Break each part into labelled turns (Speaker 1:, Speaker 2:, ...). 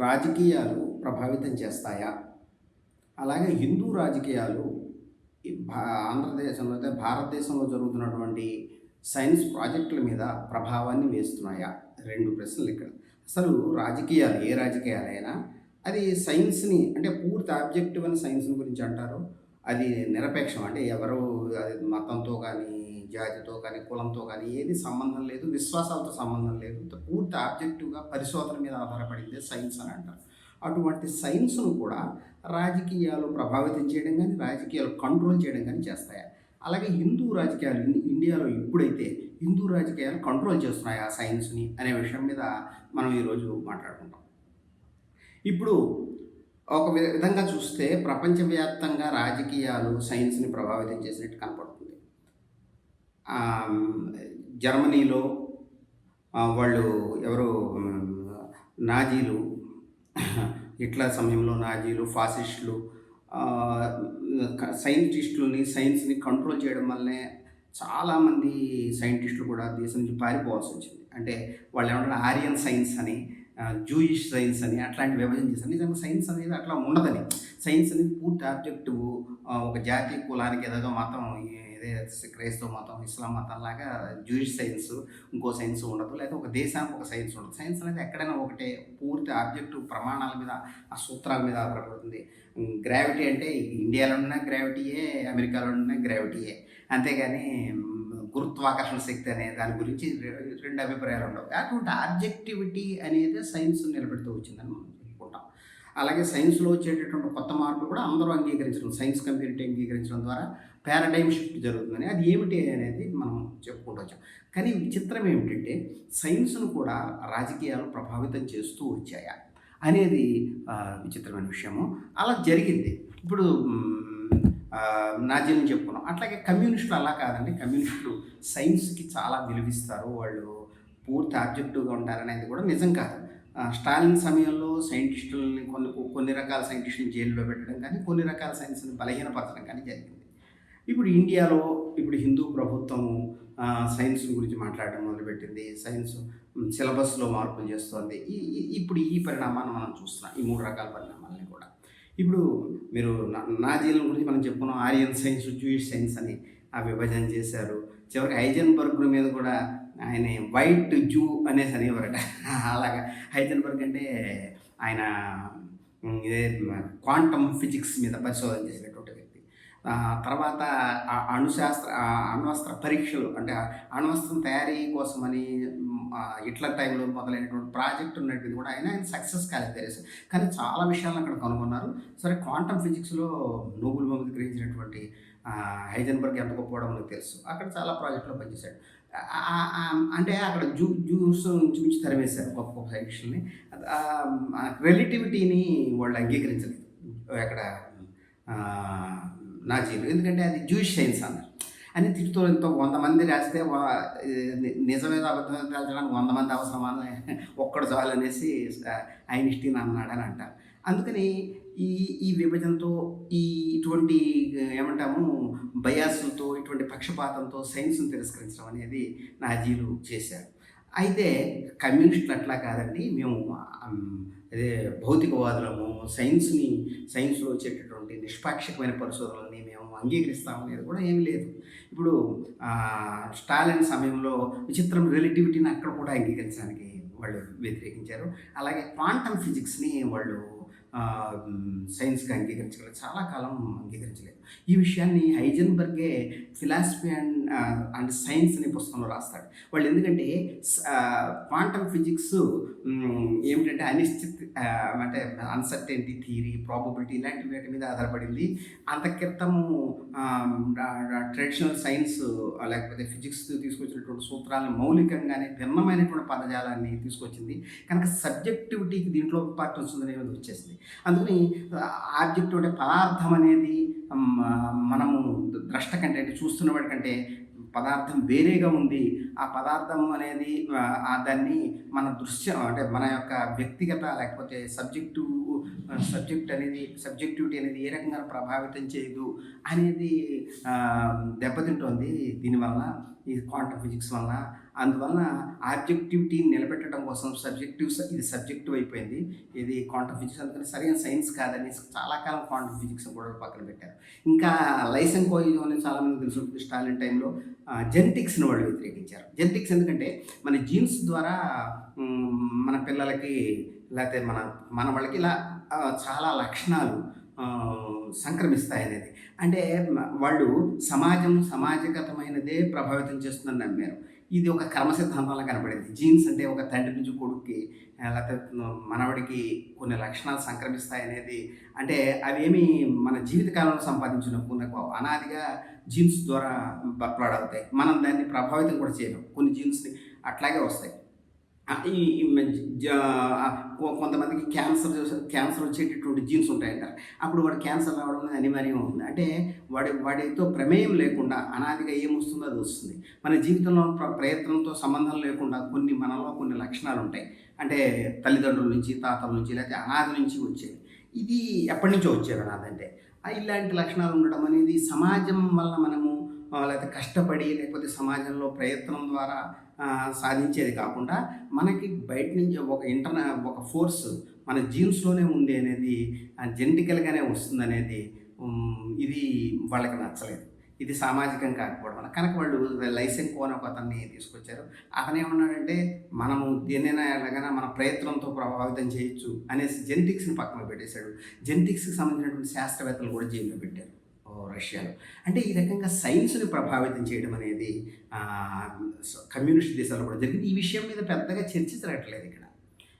Speaker 1: రాజకీయాలు ప్రభావితం చేస్తాయా? అలాగే హిందూ రాజకీయాలు భా ఆంధ్రదేశంలో అయితే భారతదేశంలో జరుగుతున్నటువంటి సైన్స్ ప్రాజెక్టుల మీద ప్రభావాన్ని వేస్తున్నాయా? రెండు ప్రశ్నలు ఇక్కడ. అసలు రాజకీయాలు ఏ రాజకీయాలైనా అది సైన్స్ని అంటే పూర్తి ఆబ్జెక్టివ్ అని సైన్స్ని గురించి అంటారు. అది నిరపేక్షం. అంటే ఎవరు అది మతంతో కానీ జాతితో కానీ కులంతో కానీ ఏది సంబంధం లేదు విశ్వాసాలతో సంబంధం లేదు. పూర్తి ఆబ్జెక్టివ్గా పరిశోధన మీద ఆధారపడిందే సైన్స్ అని అంటారు. అటువంటి సైన్స్ను కూడా రాజకీయాలు ప్రభావితం చేయడం కానీ రాజకీయాలు కంట్రోల్ చేయడం కానీ చేస్తాయి? అలాగే హిందూ రాజకీయాలు ఇండియాలో ఇప్పుడైతే హిందూ రాజకీయాలు కంట్రోల్ చేస్తున్నాయి ఆ సైన్స్ని అనే విషయం మీద మనం ఈరోజు మాట్లాడుకుంటాం. ఇప్పుడు ఒక విధంగా చూస్తే ప్రపంచవ్యాప్తంగా రాజకీయాలు సైన్స్ని ప్రభావితం చేసినట్టు కనపడుతుంది. జర్మనీలో వాళ్ళు ఎవరు నాజీలు ఇట్లా సమయంలో నాజీలు ఫాసిస్టులు సైంటిస్టులని సైన్స్ని కంట్రోల్ చేయడం వల్లనే చాలామంది సైంటిస్టులు కూడా దేశం నుంచి పారిపోవాల్సి వచ్చింది. అంటే వాళ్ళు ఏమంటారు ఆరియన్ సైన్స్ అని జూయిష్ సైన్స్ అని అట్లాంటి విభజన చేశారు. నిజంగా సైన్స్ అనేది అట్లా ఉండదని. సైన్స్ అనేది పూర్తి ఆబ్జెక్టివ్ ఒక జాతి కులానికి ఏదో మాత్రం ఇదే క్రైస్తవ మతం ఇస్లాం మతం లాగా జూయిష్ సైన్స్ ఇంకో సైన్స్ ఉండదు. లేదా ఒక దేశానికి ఒక సైన్స్ ఉండదు. సైన్స్ అనేది ఎక్కడైనా ఒకటే పూర్తి ఆబ్జెక్టివ్ ప్రమాణాల మీద ఆ సూత్రాల మీద ఆధారపడుతుంది. గ్రావిటీ అంటే ఇండియాలో ఉన్న గ్రావిటీయే అమెరికాలో ఉన్న గ్రావిటీయే అంతేగాని గురుత్వాకర్షణ శక్తి అనే దాని గురించి రెండు అభిప్రాయాలు ఉండవు. అటువంటి ఆబ్జెక్టివిటీ అనేది సైన్స్ నిలబెడుతూ వచ్చిందని మనం చెప్పుకుంటాం. అలాగే సైన్స్లో వచ్చేటటువంటి కొత్త మార్పులు కూడా అందరూ అంగీకరించడం. సైన్స్ కమ్యూనిటీ అంగీకరించడం ద్వారా పారాడైమ్ షిఫ్ట్ జరుగుతుందని. అది ఏమిటి అనేది మనం చెప్పుకుంటూ వచ్చాం. కానీ విచిత్రం ఏమిటంటే సైన్స్ను కూడా రాజకీయాలు ప్రభావితం చేస్తూ వచ్చాయా అనేది విచిత్రమైన విషయము. అలా జరిగింది. ఇప్పుడు నాజీని నాజీలను చెప్పుకున్నాం. అట్లాగే కమ్యూనిస్టులు అలా కాదండి. కమ్యూనిస్టులు సైన్స్కి చాలా విలువిస్తారు. వాళ్ళు పూర్తి ఆబ్జెక్టివ్గా ఉంటారనేది కూడా నిజం కాదు. స్టాలిన్ సమయంలో సైంటిస్టులని కొన్ని కొన్ని రకాల సైంటిస్టులను జైల్లో పెట్టడం కానీ కొన్ని రకాల సైన్స్ని బలహీనపరచడం కానీ జరిగింది. ఇప్పుడు ఇండియాలో ఇప్పుడు హిందూ ప్రభుత్వం సైన్స్ గురించి మాట్లాడడం మొదలుపెట్టింది. సైన్స్ సిలబస్లో మార్పులు చేస్తోంది. ఈ ఇప్పుడు ఈ పరిణామాన్ని మనం చూస్తున్నాం. ఈ మూడు రకాల పరిణామాలని కూడా. ఇప్పుడు మీరు నా- నాజీల గురించి మనం చెప్పుకున్నాం. ఆరియన్ సైన్స్ జూయిష్ సైన్స్ అని ఆ విభజన చేశారు. చివరికి హైజెన్బర్గ్ మీద కూడా ఆయన వైట్ జూ అనేసి అనేవారట. అలాగా. హైజెన్బర్గ్ అంటే ఆయన ఇదే క్వాంటమ్ ఫిజిక్స్ మీద పరిశోధన చేశారు తర్వాత అణుశాస్త్ర అణ్వస్త్ర పరీక్షలు అంటే అణ్వస్త్రం తయారీ కోసమని ఇట్లా టైంలో మొదలైనటువంటి ప్రాజెక్ట్ ఉన్నట్టు కూడా ఆయన ఆయన సక్సెస్ కాలేదు తెలుసు కానీ చాలా విషయాలను అక్కడ కనుగొన్నారు. సరే క్వాంటమ్ ఫిజిక్స్లో నోబుల్ బహుమతి గ్రహించినటువంటి హైజన్బర్గ్ ఎంత గొప్పవడం మనకు తెలుసు. అక్కడ చాలా ప్రాజెక్టులో పనిచేశాడు. అంటే అక్కడ జూ జ్యూస్ ఇంచుమించు తరివేశారు గొప్ప గొప్ప సైంటిస్టులని రిలేటివిటీని వాళ్ళు అంగీకరించలేదు. అక్కడ నా జీవితం. ఎందుకంటే అది జూయిష్ సైన్స్ అన్నారు. అని తిట్టుతూ ఎంతో వంద మంది రాస్తే వా- నిజమేదో వంద మంది అవసరమా ఒక్కడు చాలనేసి అనేసి ఐన్స్టీన్ అన్నాడని అంటారు. అందుకని ఈ ఈ విభజనతో ఈ ఇటువంటి ఏమంటాము బయాసులతో ఇటువంటి పక్షపాతంతో సైన్స్ను తిరస్కరించడం అనేది నాజీలు చేశారు. అయితే కమ్యూనిస్టులు అట్లా కాదండి. మేము అదే భౌతికవాదులము సైన్స్ని సైన్స్లో వచ్చేటటువంటి నిష్పాక్షికమైన పరిశోధనల్ని మేము అంగీకరిస్తామనేది కూడా ఏమీ లేదు. ఇప్పుడు స్టాలిన్ సమయంలో విచిత్రం రిలేటివిటీని అక్కడ కూడా అంగీకరించడానికి వాళ్ళు వ్యతిరేకించారు. అలాగే క్వాంటమ్ ఫిజిక్స్ని వాళ్ళు సైన్స్గా అంగీకరించగలరు. చాలా కాలం అంగీకరించలేదు. ఈ విషయాన్ని హైజన్బర్గే ఫిలాసఫీ అండ్ అండ్ సైన్స్ అనే పుస్తకంలో రాస్తాడు. వాళ్ళు ఎందుకంటే క్వాంటమ్ ఫిజిక్స్ ఏమిటంటే అనిశ్చిత అంటే అన్సర్టెంటీ థియరీ ప్రాబబిలిటీ ఇలాంటి వాటి మీద ఆధారపడింది. అంత క్రితము ట్రెడిషనల్ సైన్స్ లేకపోతే ఫిజిక్స్ తీసుకొచ్చినటువంటి సూత్రాలను మౌలికంగానే భిన్నమైనటువంటి పదజాలాన్ని తీసుకొచ్చింది. కనుక సబ్జెక్టివిటీకి దీంట్లో ఇంపార్టెన్స్ ఉందనేది వచ్చేసింది. అందుకని ఆబ్జెక్టివ్ అంటే పదార్థం అనేది మనము ద్రష్ట కంటే అంటే చూస్తున్న కంటే పదార్థం వేరేగా ఉంది ఆ పదార్థం అనేది దాన్ని మన దృశ్యం అంటే మన యొక్క వ్యక్తిగత లేకపోతే సబ్జెక్టు సబ్జెక్ట్ అనేది సబ్జెక్టివిటీ అనేది ఏ రకంగా ప్రభావితం చేయదు అనేది దెబ్బతింటోంది. దీనివల్ల ఈ క్వాంటమ్ ఫిజిక్స్ వల్ల అందువలన ఆబ్జెక్టివిటీని నిలబెట్టడం కోసం సబ్జెక్టివ్ ఇది సబ్జెక్టివ్ అయిపోయింది. ఇది క్వాంటమ్ ఫిజిక్స్ అందుకని సరైన సైన్స్ కాదని చాలా కాలం క్వాంటమ్ ఫిజిక్స్ కూడా పక్కన పెట్టారు. ఇంకా లైసెన్ కోయిజం అని చాలామంది తెలుసు స్టాలిన్ టైంలో జెనెటిక్స్ని వాళ్ళు వ్యతిరేకించారు. జెనెటిక్స్ ఎందుకంటే మన జీన్స్ ద్వారా మన పిల్లలకి లేకపోతే మన మన వాళ్ళకి ఇలా చాలా లక్షణాలు సంక్రమిస్తాయనేది. అంటే వాళ్ళు సమాజం సమాజగతమైనదే ప్రభావితం చేస్తుందని నమ్మారు. ఇది ఒక క్రమ సిద్ధాంతంలో కనపడింది జీన్స్ అంటే ఒక తండ్రి నుంచి కొడుక్కి లేకపోతే మనవడికి కొన్ని లక్షణాలు సంక్రమిస్తాయి అనేది అంటే అవేమి మన జీవితకాలంలో సంపాదించిన కొన్ని అనాదిగా జీన్స్ ద్వారా బర్పాడవుతాయి మనం దాన్ని ప్రభావితం కూడా చేయలేం. కొన్ని జీన్స్ని అట్లాగే వస్తాయి. ఈ కొంతమందికి క్యాన్సర్ క్యాన్సర్ వచ్చేటటువంటి జీన్స్ ఉంటాయంట అప్పుడు వాడు క్యాన్సర్ రావడం అనేది అనివార్యం ఉంది. అంటే వాడి వాడితో ప్రమేయం లేకుండా అనాదిగా ఏమొస్తుందో అది వస్తుంది. మన జీవితంలో ప్రయత్నంతో సంబంధం లేకుండా కొన్ని మనలో కొన్ని లక్షణాలు ఉంటాయి. అంటే తల్లిదండ్రుల నుంచి తాతల నుంచి లేకపోతే అనాది నుంచి వచ్చేవి. ఇది ఎప్పటి నుంచో వచ్చేవి అనాది అంటే. ఇలాంటి లక్షణాలు ఉండడం అనేది సమాజం వల్ల మనము లేకపోతే కష్టపడి లేకపోతే సమాజంలో ప్రయత్నం ద్వారా సాధించేది కాకుండా మనకి బయట నుంచి ఒక ఇంటర్న ఒక ఫోర్స్ మన జీన్స్లోనే ఉంది అనేది జెనటికల్గానే వస్తుంది అనేది ఇది వాళ్ళకి నచ్చలేదు. ఇది సామాజికం కాకపోవడం వల్ల. కనుక వాళ్ళు లైసెన్స్ అని ఒక అతన్ని తీసుకొచ్చారు. అతను ఏమన్నాడంటే మనము దేనైనా ఎలాగైనా మన ప్రయత్నంతో ప్రభావితం చేయొచ్చు అనేసి జెనెటిక్స్ని పక్కన పెట్టేశాడు. జెనెటిక్స్కి సంబంధించినటువంటి శాస్త్రవేత్తలు కూడా జైల్లో పెట్టారు. రష్యాలో. అంటే ఈ రకంగా సైన్స్ని ప్రభావితం చేయడం అనేది కమ్యూనిస్ట్ దేశాల్లో కూడా జరిగింది. ఈ విషయం మీద పెద్దగా చర్చ జరగట్లేదు ఇక్కడ.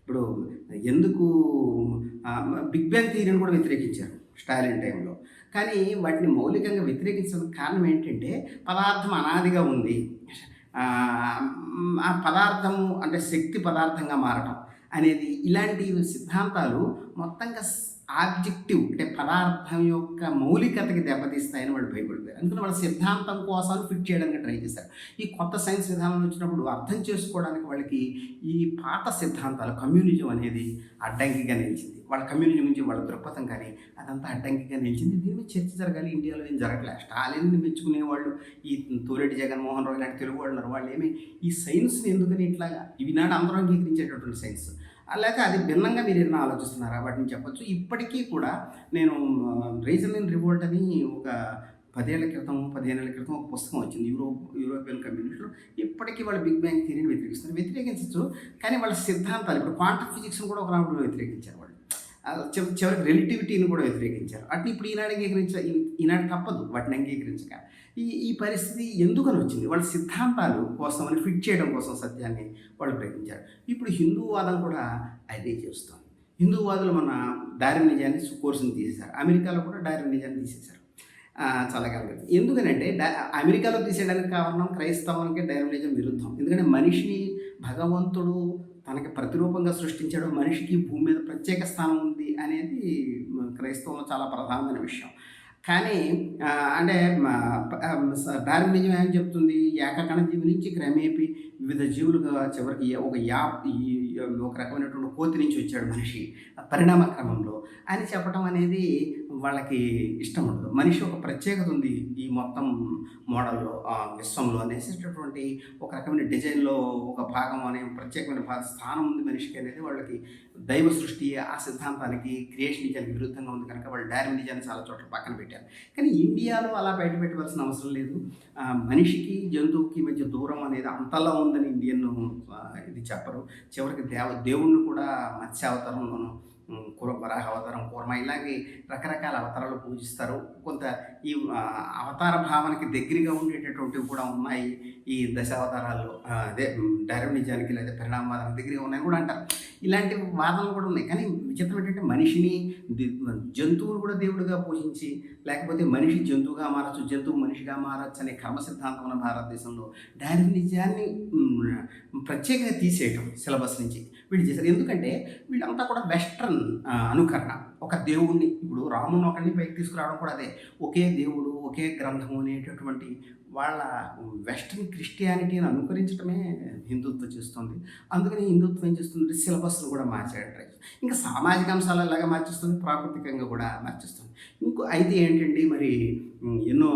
Speaker 1: ఇప్పుడు ఎందుకు బిగ్ బ్యాంగ్ థియరీని కూడా వ్యతిరేకించారు స్టాలిన్ టైంలో. కానీ వాటిని మౌలికంగా వ్యతిరేకించడానికి కారణం ఏంటంటే పదార్థం అనాదిగా ఉంది. ఆ, ఆ పదార్థము అంటే శక్తి పదార్థంగా మారటం అనేది ఇలాంటి సిద్ధాంతాలు మొత్తంగా ఆబ్జెక్టివ్ అంటే పదార్థం యొక్క మౌలికతకి దెబ్బతీస్తాయని వాళ్ళు భయపడిపోయారు. అందుకని వాళ్ళ సిద్ధాంతం కోసం ఫిట్ చేయడానికి ట్రై చేశారు. ఈ కొత్త సైన్స్ విధానం వచ్చినప్పుడు అర్థం చేసుకోవడానికి వాళ్ళకి ఈ పాత సిద్ధాంతాలు కమ్యూనిజం అనేది అడ్డంకిగా నిలిచింది. వాళ్ళ కమ్యూనిజం నుంచి వాళ్ళ దృక్పథం కానీ అదంతా అడ్డంకిగా నిలిచింది. దీని మీద చర్చ జరగాలి. ఇండియాలో ఏం జరగలే స్టాలిన్ని మెచ్చుకునే వాళ్ళు ఈ తోరెడ్డి జగన్మోహన్ రావు ఇలాంటి తెలుగు వాళ్ళు ఉన్నారు. వాళ్ళు ఏమి ఈ సైన్స్ని ఎందుకని ఇట్లాగా? ఇవి నాడు అందరూ అంగీకరించేటటువంటి సైన్స్. లేక అది భిన్నంగా మీరు ఏమైనా ఆలోచిస్తున్నారా? వాటిని చెప్పొచ్చు. ఇప్పటికీ కూడా నేను రీజన్ ఇన్ రివోల్ట్ అని ఒక పదేళ్ళ క్రితం పదిహేనేళ్ళ క్రితం ఒక పుస్తకం వచ్చింది. యూరోప్ యూరోపియన్ కమ్యూనిటీలో. ఇప్పటికీ వాళ్ళు బిగ్ బ్యాంగ్ థియరీని వ్యతిరేకిస్తున్నారు. వ్యతిరేకించవచ్చు కానీ వాళ్ళ సిద్ధాంతాలు ఇప్పుడు క్వాంటమ్ ఫిజిక్స్ని కూడా ఒక రాముడు వ్యతిరేకించారు వాళ్ళు. చివరికి రిలేటివిటీని కూడా వ్యతిరేకించారు. అటు ఇప్పుడు ఈనాడు అంగీకరించ ఈనాడు తప్పదు వాటిని అంగీకరించక. ఈ ఈ పరిస్థితి ఎందుకని వచ్చింది? వాళ్ళ సిద్ధాంతాలు కోసమని ఫిట్ చేయడం కోసం సత్యాన్ని వాళ్ళు ప్రయత్నించారు ఇప్పుడు హిందూవాదం కూడా అదే చేస్తుంది హిందూవాదులు మన డారిన్ నిజాన్ని కోర్సును తీసేశారు. అమెరికాలో కూడా డారిన్ నిజాన్ని తీసేశారు చాలా కాలం ఎందుకనంటే అమెరికాలో తీసేయడానికి కారణం క్రైస్తవానికి డైరమిజం విరుద్ధం. ఎందుకంటే మనిషిని భగవంతుడు తనకి ప్రతిరూపంగా సృష్టించాడు. మనిషికి భూమి మీద ప్రత్యేక స్థానం ఉంది అనేది క్రైస్తవంలో చాలా ప్రధానమైన విషయం. కానీ అంటే డార్వినిజం ఏం చెప్తుంది? ఏకకణ జీవి నుంచి క్రమేపీ వివిధ జీవులుగా చివరికి ఒక యా ఒక రకమైనటువంటి కోతి నుంచి వచ్చాడు మనిషి. పరిణామ క్రమంలో అని చెప్పడం అనేది వాళ్ళకి ఇష్టం ఉండదు. మనిషి ఒక ప్రత్యేకత ఉంది ఈ మొత్తం మోడల్లో ఆ విశ్వంలో అనేసేటటువంటి ఒక రకమైన డిజైన్లో ఒక భాగం అనే ప్రత్యేకమైన భాగ స్థానం ఉంది మనిషికి అనేది వాళ్ళకి దైవ సృష్టి ఆ సిద్ధాంతానికి క్రియేషన్ డిజైన్ విరుద్ధంగా ఉంది కనుక వాళ్ళు డైరెక్ట్ డిజైన్ చాలా చోట్ల పక్కన పెట్టారు. కానీ ఇండియాలో అలా బయట పెట్టవలసిన అవసరం లేదు. మనిషికి జంతువుకి మధ్య దూరం అనేది అంతలా ఉందని ఇండియన్ ఇది చెప్పరు. చివరికి దేవ దేవుణ్ణి కూడా మత్స్యావతారంలోనూ వరాహ అవతారం కూర్మ? ఇలాగే రకరకాల అవతారాలు పూజిస్తారు. కొంత ఈ అవతార భావనకి దగ్గరగా ఉండేటటువంటివి కూడా ఉన్నాయి ఈ దశావతారాల్లో. అదే డైరవ్ నిజానికి లేదా పరిణామవాదానికి దగ్గరగా ఉన్నాయని కూడా అంటారు. ఇలాంటి వాదనలు కూడా ఉన్నాయి. కానీ విచిత్రం ఏంటంటే మనిషిని జంతువులు కూడా దేవుడిగా పూజించి లేకపోతే మనిషి జంతువుగా మారచ్చు జంతువు మనిషిగా మారచ్చు అనే కర్మ సిద్ధాంతం ఉన్న భారతదేశంలో డైరవినిజాన్ని ప్రత్యేకంగా తీసేయటం సిలబస్ నుంచి. వీళ్ళు చేశారు. ఎందుకంటే వీళ్ళంతా కూడా వెస్ట్రన్ అనుకరణ. ఒక దేవుణ్ణి ఇప్పుడు రాముని ఒకరిని పైకి తీసుకురావడం కూడా అదే. ఒకే దేవుడు ఒకే గ్రంథము అనేటటువంటి వాళ్ళ వెస్ట్రన్ క్రిస్టియానిటీని అనుకరించడమే హిందుత్వం చేస్తుంది. అందుకని హిందుత్వం ఏం చేస్తుంది? సిలబస్ను కూడా మార్చేయడం ట్రై ఇంకా సామాజిక అంశాలు ఎలాగా మార్చేస్తుంది? ప్రాకృతికంగా కూడా మార్చేస్తుంది. ఇంకో అయితే ఏంటండి మరి ఎన్నో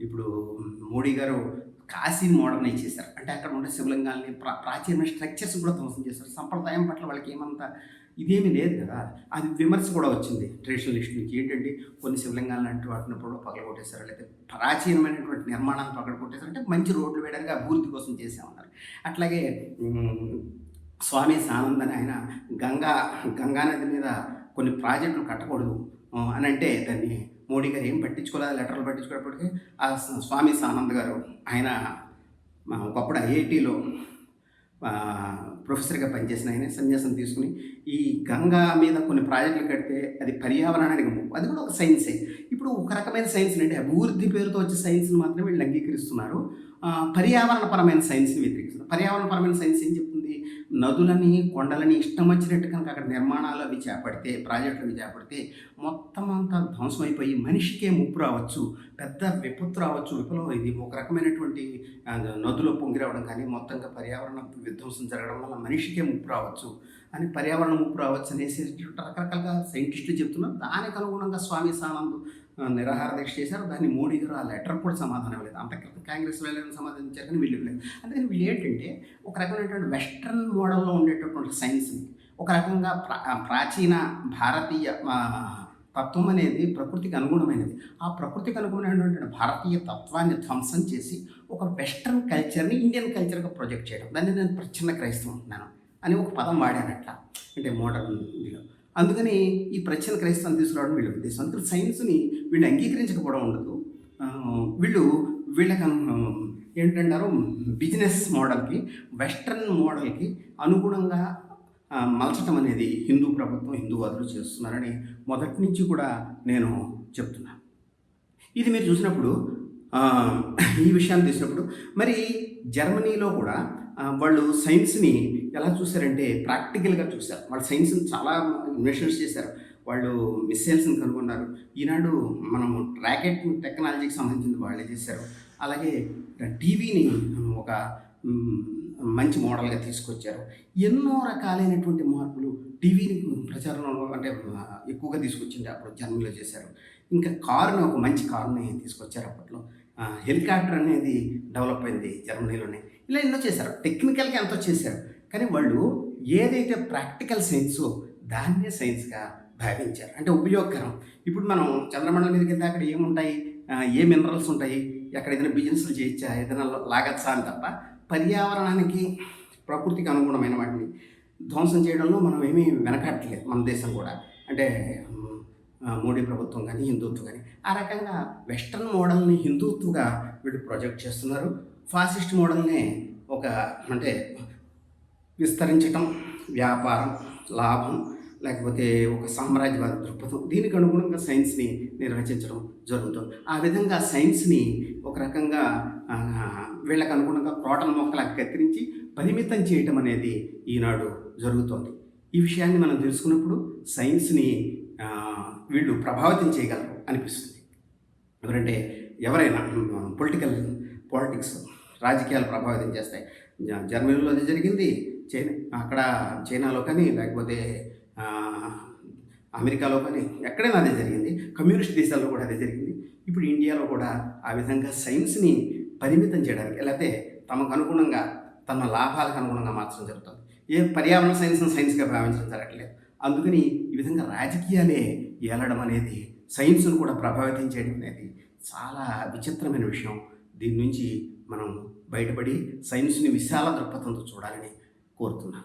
Speaker 1: ఇప్పుడు మోడీ గారు కాశీని మోడర్నైజ్ చేశారు. అంటే అక్కడ ఉండే శివలింగాల్ని ప్రా ప్రాచీనమైన స్ట్రక్చర్స్ కూడా ధ్వంసం చేశారు. సంప్రదాయం పట్ల వాళ్ళకి ఏమంత ఇదేమీ లేదు కదా. అది విమర్శ కూడా వచ్చింది. ట్రెడిషనలిస్ట్ నుంచి ఏంటంటే కొన్ని శివలింగాలు లాంటి వాటిని కూడా పగలగొట్టేశారు. లేకపోతే ప్రాచీనమైనటువంటి నిర్మాణాన్ని పగలగొట్టేశారు. అంటే మంచి రోడ్లు వేయడానికి అభివృద్ధి కోసం చేసామన్నారు అట్లాగే స్వామి సానంద్ అని ఆయన గంగా గంగా నది మీద కొన్ని ప్రాజెక్టులు కట్టకూడదు అని అంటే దాన్ని మోడీ గారు ఏం పట్టించుకోలేదు లెటర్లు పట్టించుకునేప్పటికీ ఆ స్వామి సానంద్ గారు ఆయన ఒకప్పుడు ఐఐటిలో ప్రొఫెసర్గా పనిచేసిన ఆయన సన్యాసం తీసుకుని ఈ గంగా మీద కొన్ని ప్రాజెక్టులు కడితే అది పర్యావరణానికి అది కూడా ఒక సైన్సే ఇప్పుడు ఒక రకమైన సైన్స్ అంటే అభివృద్ధి పేరుతో వచ్చే సైన్స్ని మాత్రమే వీళ్ళు అంగీకరిస్తున్నారు. పర్యావరణపరమైన సైన్స్ని వ్యతిరేకిస్తున్నారు. పర్యావరణపరమైన సైన్స్ ఏం చెప్తుంది? నదులని కొండలని ఇష్టం వచ్చినట్టు కనుక అక్కడ నిర్మాణాలు అవి చేపడితే ప్రాజెక్టులు అవి చేపడితే మొత్తం అంతా ధ్వంసం అయిపోయి మనిషికే ముప్పు రావచ్చు పెద్ద విపత్తు రావచ్చు విఫలం ఇది ఒక రకమైనటువంటి నదులు పొంగి రావడం కానీ మొత్తంగా పర్యావరణ విధ్వంసం జరగడం వల్ల మనిషికే ముప్పు రావచ్చు అని పర్యావరణ ముప్పు రావచ్చు అనేసి రకరకాలుగా సైంటిస్టులు చెప్తున్నారు. దానికి అనుగుణంగా స్వామి సానంద్ నిరాహార దీక్ష చేశారు. దాన్ని మోడీ గారు ఆ లెటర్ కూడా సమాధానం లేదు అంత క్రితం కాంగ్రెస్ వాళ్ళని సమాధానం ఇచ్చారు కానీ వీళ్ళు లేదు అందుకని వీళ్ళు ఏంటంటే ఒక రకమైనటువంటి వెస్ట్రన్ మోడల్లో ఉండేటటువంటి సైన్స్ని ఒక రకంగా ప్రా ప్రాచీన భారతీయ తత్వం అనేది ప్రకృతికి అనుగుణమైనది. ఆ ప్రకృతికి అనుగుణమైనటువంటి భారతీయ తత్వాన్ని ధ్వంసం చేసి ఒక వెస్ట్రన్ కల్చర్ని ఇండియన్ కల్చర్గా ప్రొజెక్ట్ చేయడం. దాన్ని నేను ప్రచ్ఛన్న క్రైస్తవం అంటున్నాను అని ఒక పదం వాడానట్ల. అంటే మోడర్న్ ఇదిలో అందుకని ఈ ప్రశ్న క్రైస్తవం తీసుకురావడం వీళ్ళ ఉద్దేశం. అందుకని సైన్స్ని వీళ్ళు అంగీకరించకపోవడం ఉండదు. వీళ్ళు వీళ్ళకి ఏంటంటారు? బిజినెస్ మోడల్కి వెస్ట్రన్ మోడల్కి అనుగుణంగా మలచటం అనేది హిందూ ప్రభుత్వం హిందూవాదులు చేస్తున్నారని మొదటి నుంచి కూడా నేను చెప్తున్నాను ఇది మీరు చూసినప్పుడు ఈ విషయాన్ని తీసినప్పుడు మరి జర్మనీలో కూడా వాళ్ళు సైన్స్ని ఎలా చూశారంటే ప్రాక్టికల్గా చూశారు. వాళ్ళు సైన్స్ని చాలా ఇన్వెషన్స్ చేశారు. వాళ్ళు మిస్సైల్స్ని కనుగొన్నారు. ఈనాడు మనము ర్యాకెట్ టెక్నాలజీకి సంబంధించింది వాళ్ళే చేశారు. అలాగే టీవీని ఒక మంచి మోడల్గా తీసుకొచ్చారు. ఎన్నో రకాలైనటువంటి మార్పులు టీవీని ప్రచారంలో అంటే ఎక్కువగా తీసుకొచ్చింది అప్పుడు జర్మనీలో చేశారు. ఇంకా కారుని ఒక మంచి కారుని తీసుకొచ్చారు అప్పట్లో. హెలికాప్టర్ అనేది డెవలప్ అయింది జర్మనీలోనే. ఇలా ఎన్నో చేశారు. టెక్నికల్గా ఎంతో చేశారు. కానీ వాళ్ళు ఏదైతే ప్రాక్టికల్ సైన్సో దాన్నే సైన్స్గా భావించారు. అంటే ఉపయోగకరం. ఇప్పుడు మనం చంద్రమండలం మీదకి వెళ్తే అక్కడ ఏముంటాయి? ఏ మినరల్స్ ఉంటాయి? ఎక్కడ ఏదైనా బిజినెస్లు చేయొచ్చా? ఏదైనా లాగచ్చా అని తప్ప పర్యావరణానికి ప్రకృతికి అనుగుణమైన వాటిని ధ్వంసం చేయడంలో మనం ఏమీ వెనకట్లేదు మన దేశం కూడా. అంటే మోడీ ప్రభుత్వం కానీ హిందుత్వం కానీ ఆ రకంగా వెస్ట్రన్ మోడల్ని హిందుత్వగా వీళ్ళు ప్రొజెక్ట్ చేస్తున్నారు. ఫాసిస్ట్ మోడల్ని ఒక అంటే విస్తరించటం వ్యాపారం లాభం లేకపోతే ఒక సామ్రాజ్యవాద దృక్పథం దీనికి అనుగుణంగా సైన్స్ని నిర్వచించడం జరుగుతుంది. ఆ విధంగా సైన్స్ని ఒక రకంగా ఆ, వీళ్ళకి అనుగుణంగా క్రోటన్ మొక్కలకు కత్తిరించి పరిమితం చేయటం అనేది ఈనాడు జరుగుతోంది. ఈ విషయాన్ని మనం తెలుసుకున్నప్పుడు సైన్స్ని వీళ్ళు ప్రభావితం చేయగలరు అనిపిస్తుంది. ఎవరంటే ఎవరైనా పొలిటికల్ పాలిటిక్స్ రాజకీయాలు ప్రభావితం చేస్తాయి. జర్మనీలో అది జరిగింది చైనా అక్కడ చైనాలో కానీ లేకపోతే అమెరికాలో కానీ ఎక్కడైనా అదే జరిగింది. కమ్యూనిస్ట్ దేశాల్లో కూడా అదే జరిగింది. ఇప్పుడు ఇండియాలో కూడా ఆ విధంగా సైన్స్ని పరిమితం చేయడానికి లేకపోతే తమకు అనుగుణంగా తమ లాభాలకు అనుగుణంగా మార్చడం జరుగుతుంది. ఏ పర్యావరణ సైన్స్ని సైన్స్గా భావించడం జరగట్లేదు. అందుకని ఈ విధంగా రాజకీయాలే ఏలడం అనేది సైన్స్ను కూడా ప్రభావితం చేయడం అనేది చాలా విచిత్రమైన విషయం. దీని నుంచి మనం బయటపడి సైన్స్ని విశాల దృక్పథంతో చూడాలని కోరుతున్నాను.